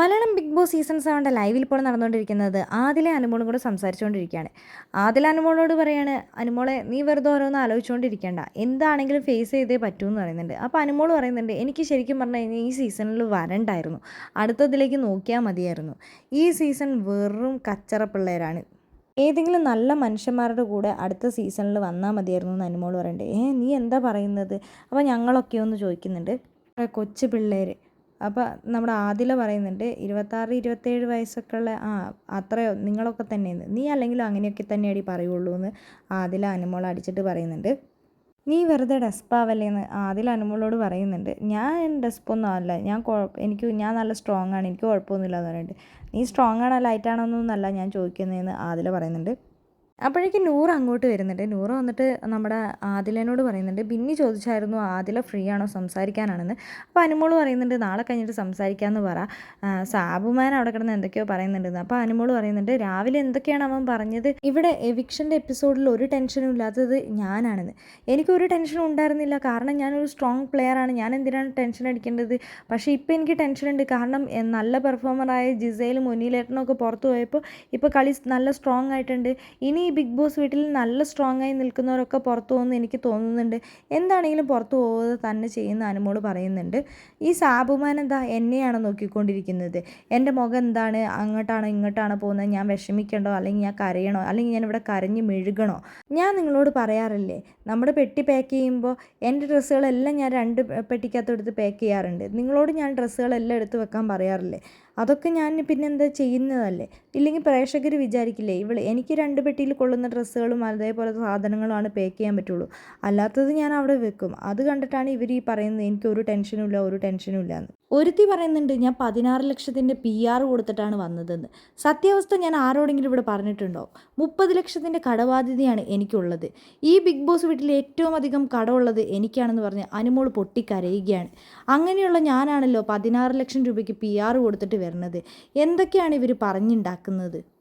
Malayalam big boss season സെവന്റെ ലൈവിൽ ഇപ്പോൾ നടന്നുകൊണ്ടിരിക്കുന്നത് ആദിലെ അനുമോളും കൂടെ സംസാരിച്ചുകൊണ്ടിരിക്കുകയാണ്. ആദില അനുമോളോട് പറയാണ് അനുമോളെ നീ വെറുതെ ഓരോന്ന് ആലോചിച്ചുകൊണ്ടിരിക്കേണ്ട എന്താണെങ്കിലും ഫേസ് ചെയ്തേ പറ്റൂ എന്ന് പറയുന്നുണ്ട്. അപ്പോൾ അനുമോൾ പറയുന്നുണ്ട് എനിക്ക് ശരിക്കും പറഞ്ഞു കഴിഞ്ഞാൽ ഈ സീസണിൽ വരണ്ടായിരുന്നു. അടുത്തതിലേക്ക് നോക്കിയാൽ മതിയായിരുന്നു. ഈ സീസൺ വെറും കച്ചറ പിള്ളേരാണ്. ഏതെങ്കിലും നല്ല മനുഷ്യന്മാരുടെ കൂടെ അടുത്ത സീസണിൽ വന്നാൽ മതിയായിരുന്നു എന്ന് അനുമോൾ പറയുന്നുണ്ട്. ഏ നീ എന്താ പറയുന്നത്? അപ്പോൾ ഞങ്ങളൊക്കെ ഒന്ന് ചോദിക്കുന്നുണ്ട് കൊച്ചു പിള്ളേർ അപ്പോൾ നമ്മുടെ ആദില പറയുന്നുണ്ട് ഇരുപത്താറ് ഇരുപത്തേഴ് വയസ്സൊക്കെ ഉള്ള ആ അത്രയോ നിങ്ങളൊക്കെ തന്നെയെന്ന്. നീ അല്ലെങ്കിലും അങ്ങനെയൊക്കെ തന്നെയാടി പറയുള്ളൂ എന്ന് ആദില അനുമോൾ അടിച്ചിട്ട് പറയുന്നുണ്ട്. നീ വെറുതെ ഡെസ്പാവല്ലേന്ന് ആദില അനുമോളോട് പറയുന്നുണ്ട്. ഞാൻ ഡെസ്പൊന്നും അല്ല. ഞാൻ എനിക്ക് ഞാൻ നല്ല സ്ട്രോങ് ആണ് എനിക്ക് കുഴപ്പമൊന്നുമില്ല എന്ന് പറയുന്നുണ്ട് നീ സ്ട്രോങ് ആണോ ലൈറ്റ് ആണോ ഞാൻ ചോദിക്കുന്നതെന്ന് ആദില പറയുന്നുണ്ട്. അപ്പോഴേക്കും നൂറ് അങ്ങോട്ട് വരുന്നുണ്ട്. നൂറ് വന്നിട്ട് നമ്മുടെ ആദിലനോട് പറയുന്നുണ്ട് ബിന്നി ചോദിച്ചായിരുന്നു ആദില ഫ്രീ ആണോ സംസാരിക്കാനാണെന്ന്. അപ്പോൾ അനുമോൾ പറയുന്നുണ്ട് നാളെ കഴിഞ്ഞിട്ട് സംസാരിക്കാമെന്ന് പറ. സാബുമാൻ അവിടെ കിടന്ന് എന്തൊക്കെയോ പറയുന്നുണ്ടെന്ന്. അപ്പോൾ അനുമോൾ പറയുന്നുണ്ട് രാവിലെ എന്തൊക്കെയാണ് അവൻ പറഞ്ഞത്? ഇവിടെ എവിക്ഷന്റെ എപ്പിസോഡിൽ ഒരു ടെൻഷനും ഇല്ലാത്തത് ഞാനാണെന്ന്. എനിക്കൊരു ടെൻഷനും ഉണ്ടായിരുന്നില്ല. കാരണം ഞാനൊരു സ്ട്രോങ് പ്ലെയറാണ് ഞാൻ എന്തിനാണ് ടെൻഷൻ അടിക്കേണ്ടത്? പക്ഷേ ഇപ്പോൾ എനിക്ക് ടെൻഷൻ ഉണ്ട്. കാരണം നല്ല പെർഫോമറായ ജിസയിലും മുനിയിലേട്ടനും ഒക്കെ പുറത്തു പോയപ്പോൾ ഇപ്പോൾ കളി നല്ല സ്ട്രോങ് ആയിട്ടുണ്ട്. ഇനി ഈ ബിഗ് ബോസ് വീട്ടിൽ നല്ല സ്ട്രോങ് ആയി നിൽക്കുന്നവരൊക്കെ പുറത്തു പോകുമെന്ന് എനിക്ക് തോന്നുന്നുണ്ട്. എന്താണെങ്കിലും പുറത്തു പോകാതെ തന്നെ ചെയ്യുന്ന അനുമോൾ പറയുന്നുണ്ട്. ഈ സാബുമാൻ എന്താ എന്നെയാണ് നോക്കിക്കൊണ്ടിരിക്കുന്നത്? എന്റെ മുഖം എന്താണ്? അങ്ങോട്ടാണോ ഇങ്ങോട്ടാണോ പോകുന്നത്? ഞാൻ വിഷമിക്കണ്ടോ? അല്ലെങ്കിൽ ഞാൻ കരയണോ? അല്ലെങ്കിൽ ഞാൻ ഇവിടെ കരഞ്ഞ് മെഴുകണോ? ഞാൻ നിങ്ങളോട് പറയാറില്ലേ നമ്മുടെ പെട്ടി പാക്ക് ചെയ്യുമ്പോൾ എന്റെ ഡ്രസ്സുകളെല്ലാം ഞാൻ രണ്ട് പെട്ടിക്കകത്ത് എടുത്ത് പാക്ക് ചെയ്യാറുണ്ട്. നിങ്ങളോട് ഞാൻ ഡ്രസ്സുകളെല്ലാം എടുത്ത് വെക്കാൻ പറയാറില്ലേ? അതൊക്കെ ഞാൻ പിന്നെന്താ ചെയ്യുന്നതല്ലേ? ഇല്ലെങ്കിൽ പ്രേക്ഷകർ വിചാരിക്കില്ലേ ഇവൾ എനിക്ക് രണ്ട് പെട്ടിയിൽ കൊള്ളുന്ന ഡ്രസ്സുകളും അതേപോലെ സാധനങ്ങളുമാണ് പാക്ക് ചെയ്യാൻ പറ്റുള്ളൂ. അല്ലാത്തത് ഞാൻ അവിടെ വെക്കും. അത് കണ്ടിട്ടാണ് ഇവർ ഈ പറയുന്നത് എനിക്ക് ഒരു ടെൻഷനും ഇല്ല ഒരു ടെൻഷനും ഇല്ല എന്ന്. ഒരുത്തി പറയുന്നുണ്ട് ഞാൻ പതിനാറ് ലക്ഷത്തിന്റെ പി ആർ കൊടുത്തിട്ടാണ് വന്നതെന്ന്. സത്യാവസ്ഥ ഞാൻ ആരോടെങ്കിലും ഇവിടെ പറഞ്ഞിട്ടുണ്ടോ? മുപ്പത് ലക്ഷത്തിന്റെ കടബാധ്യതയാണ് എനിക്കുള്ളത്. ഈ ബിഗ് ബോസ് വീട്ടിൽ ഏറ്റവും അധികം കടമുള്ളത് എനിക്കാണെന്ന് പറഞ്ഞ് അനുമോൾ പൊട്ടിക്കരയുകയാണ്. അങ്ങനെയുള്ള ഞാനാണല്ലോ പതിനാറ് ലക്ഷം രൂപയ്ക്ക് പി ആർ കൊടുത്തിട്ട് വരുന്നത്. എന്തൊക്കെയാണ് ഇവർ പറഞ്ഞുണ്ടാക്കുന്നത്?